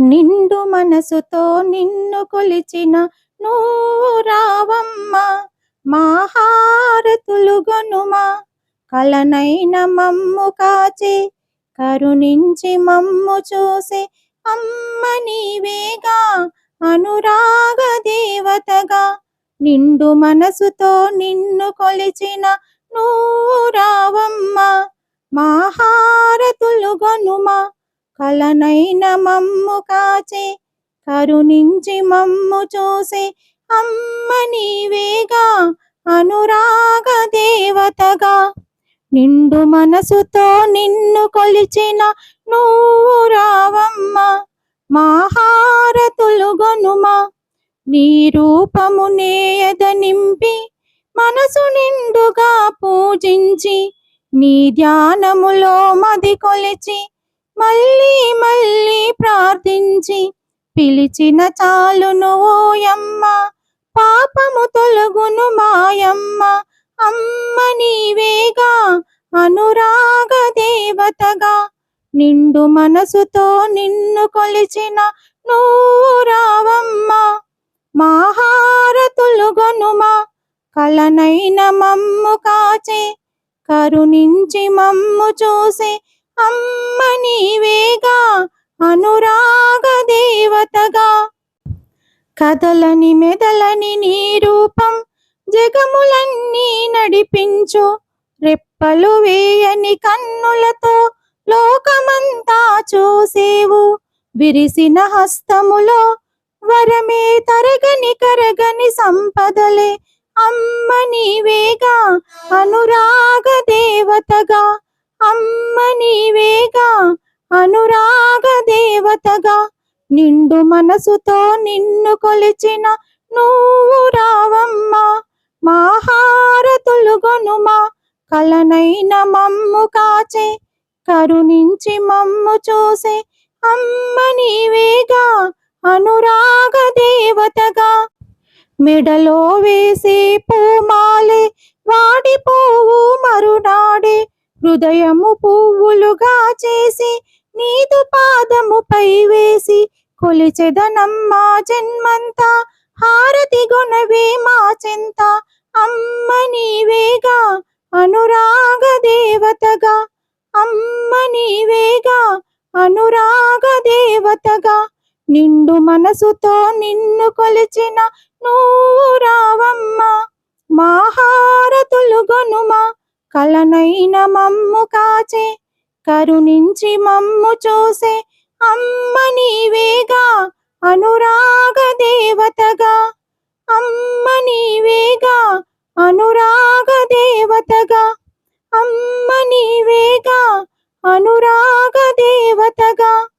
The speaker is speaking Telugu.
నిండు మనసుతో నిన్ను కొలిచిన నూరావమ్మ రావమ్మ మాహారతులు కలనైన మమ్ము కాచి కరుణించి మమ్ము చూసి అమ్మ నీవేగా అనురాగ దేవతగా నిండు మనసుతో నిన్ను కొలిచిన నూరావమ్మ రావమ్మ మాహారతులు కలనైన మమ్ము కాచే కరుణించి మమ్ము చూసి అమ్మ నీవేగా అనురాగ దేవతగా. నిండు మనసుతో నిన్ను కొలిచిన నువ్వు రావమ్మ మాహారతులుగొనుమా నీ రూపము నేయద నింపి మనసు నిండుగా పూజించి నీ ధ్యానములో మది కొలిచి మళ్ళీ మళ్ళీ ప్రార్థించి పిలిచిన చాలును ఓయమ్మ. పాపము తొలగును మాయమ్మ. అమ్మ నీవేగా అనురాగ దేవతగా. నిండు మనసుతో నిన్ను కొలిచిన నువ్వు రావమ్మ. మాహారతులు కలనైన మమ్ము కాచే. కరుణించి మమ్ము చూసి అమ్మ నీవేగా అనురాగ దేవతగా. కదలని మెదలని నీ రూపం జగములన్నీ నడిపించు. రెప్పలు వేయని కన్నులతో లోకమంతా చూసేవు. విరిసిన హస్తములో వరమే తరగని కరగని సంపదలే. అమ్మ నీవేగా అనురాగ దేవతగా. అమ్మ నీవేగా అనురాగ దేవతగా నిండు మనసుతో నిన్ను కొలిచిన నువ్వు రావమ్మ. మాహారతులుగొనుమా కలనైన మమ్ము కాచే కరుణించి మమ్ము చూసే అమ్మ నీవేగా అనురాగ దేవతగా. మెడలో వేసే పూమాలే వాడిపోవు మరునాడే హృదయము పువ్వులుగా చేసి నీదు పాదముపై వేసి కొలిచెదనమ్మా జన్మంతా హారతి గుణవే మా చెంత. అమ్మ నీవేగా అనురాగ దేవతగా. అమ్మ నీవేగా అనురాగ దేవతగా. నిండు మనసుతో నిన్ను కొలిచిన నువ్వు రావమ్మ. కలనైన మమ్ము కాచే కరుణించి మమ్ము చూసే అమ్మ నీవేగా అనురాగ దేవతగా. అమ్మ నీవేగా అనురాగ దేవతగా. అమ్మ నీవేగా అనురాగ దేవతగా.